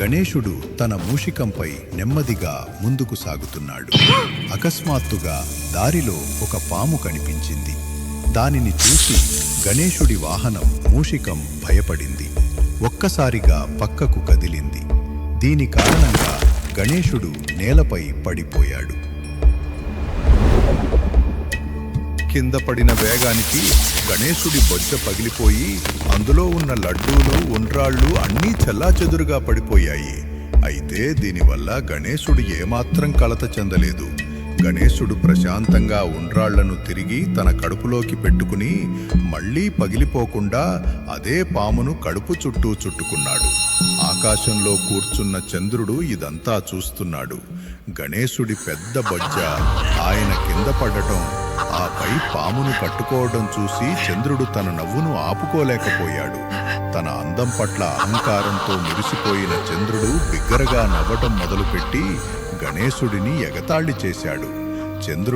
గణేశుడు తన మూషికంపై నెమ్మదిగా ముందుకు సాగుతున్నాడు. అకస్మాత్తుగా దారిలో ఒక పాము కనిపించింది. దానిని చూసి గణేశుడి వాహనం మూషికం భయపడింది. ఒక్కసారిగా పక్కకు కదిలింది. దీని కారణంగా గణేశుడు నేలపై పడిపోయాడు. కింద పడిన వేగానికి గణేశుడి బొజ్జ పగిలిపోయి అందులో ఉన్న లడ్డూలు ఉండ్రాళ్ళు అన్నీ చెల్లాచెదురుగా పడిపోయాయి. అయితే దీనివల్ల గణేశుడు ఏమాత్రం కలత చెందలేదు. గణేశుడు ప్రశాంతంగా ఉండ్రాళ్ళను తిరిగి తన కడుపులోకి పెట్టుకుని మళ్ళీ పగిలిపోకుండా అదే పామును కడుపు చుట్టూ చుట్టుకున్నాడు. ఆకాశంలో కూర్చున్న చంద్రుడు ఇదంతా చూస్తున్నాడు. గణేశుడి పెద్ద బొజ్జ ఆయన కింద పడటం ఆపై పామును పట్టుకోవడం చూసి చంద్రుడు తన నవ్వును ఆపుకోలేకపోయాడు. తన అందం పట్ల అహంకారంతో మురిసిపోయిన చంద్రుడు బిగ్గరగా నవ్వటం మొదలుపెట్టి గణేశుడిని ఎగతాళి చేశాడు. చంద్రుడి